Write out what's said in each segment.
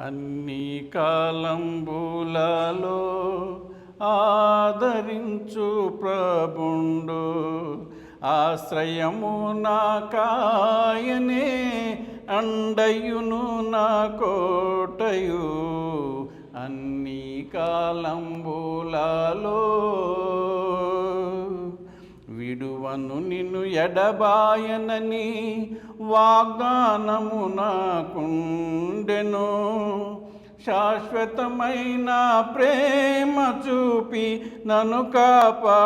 అన్ని కాలంబులలో ఆదరించు ప్రభుండు. ఆశ్రయము నా కాయనే అండయును నా కోటయు. అన్ని కాలంబులలో విడువను నిన్ను ఎడబాయనని వాగ్దానము నాకుండెను. శాశ్వతమైన ప్రేమ చూపి నన్ను కాపాడుచుండెను.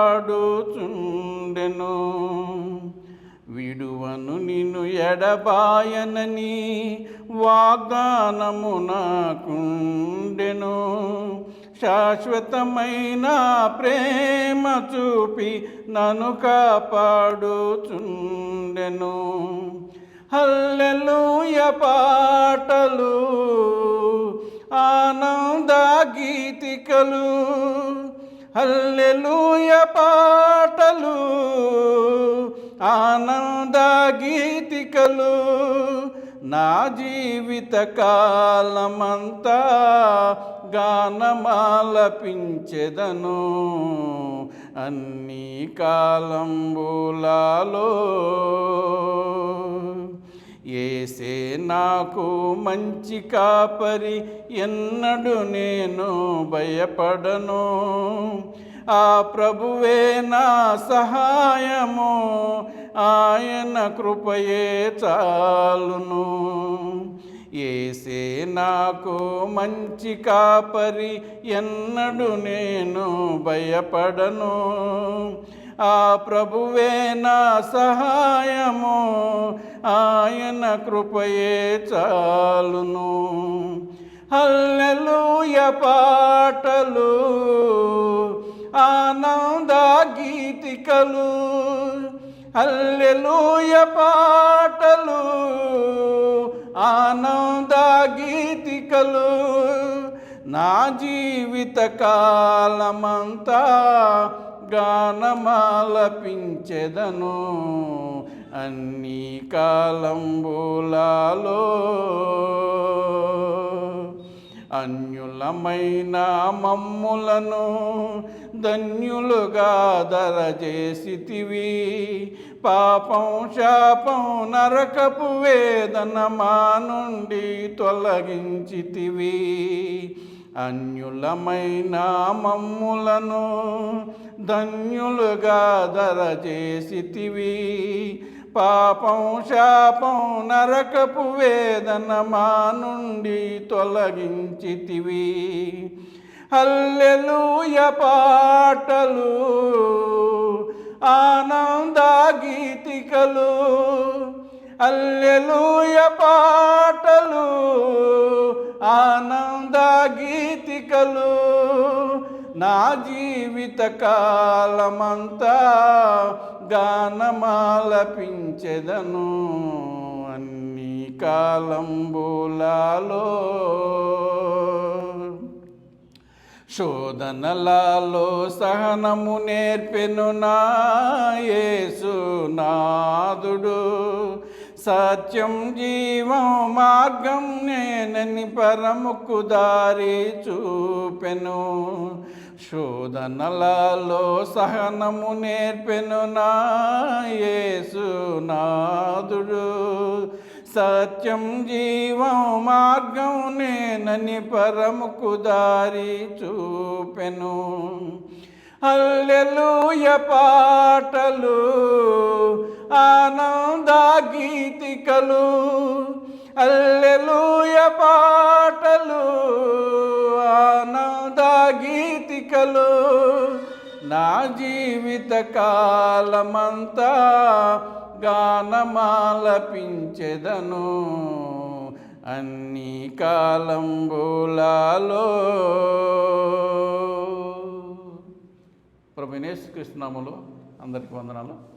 విడువను నిన్ను ఎడబాయనని వాగ్దానము నాకుండెను. శాశ్వతమైన ప్రేమ చూపి నన్ను కాపాడుచుండెను. హల్లెలూయ పాటలు ఆనంద గీతికలు హల్లెలూయ పాటలు ఆనంద గీతికలు నా జీవిత కాలమంతా గానమాలపించెదను. అన్ని కాలంబులాలో ఏసే నాకు మంచి కాపరి ఎన్నడు నేను భయపడను. ఆ ప్రభువే నా సహాయము ఆయన కృపయే చాలును. ఏసే నాకు మంచి కాపరి ఎన్నడు నేను భయపడను. ఆ ప్రభువే నా సహాయము ఆయన కృపయే చాలును. హల్లెలూయ పాటలు. ఆనంద గీతికలు. అల్లెలూయ పాటలు. ఆనంద గీతికలు. నా జీవిత కాలమంతా గానమాలపించెదను. అన్ని కాలంబులాలో అన్యులమైన మమ్ములను ధన్యులుగా దరచేసితివి. పాపం శాపం నరకపు వేదన మా నుండి తొలగించితివి. అన్యులమైన మమ్ములను ధన్యులుగా దరచేసితివి. పాపం శాపం నరకపు వేదన మా నుండి తొలగించితివి. హల్లెలూయ పాటలు ఆనంద గీతికలు. అల్లెలూయ పాటలు ఆనంద గీతికలు. నా జీవిత కాలమంతా గానమాలపించెదను అన్ని కాలంబులాలో శోధనలలో సహనము నేర్పెను నా యేసునాథుడు సత్యం జీవం మార్గం నేనని పరముకు దారి చూపెను. శోధనలలో సహనము నేర్పెను నా యేసునాథుడు సత్యం జీవం మార్గం నేనని పరముకు దారి చూపెను. అల్లెలుయ పాటలు ఆనంద గీతికలు హల్లెలూయ పాటలు ఆనంద గీతికలు. నా జీవిత కాలమంతా గానమాలపించెదను. అన్ని కాలంబులాలో ప్రభు కృష్ణములు అందరికి వందనాలు.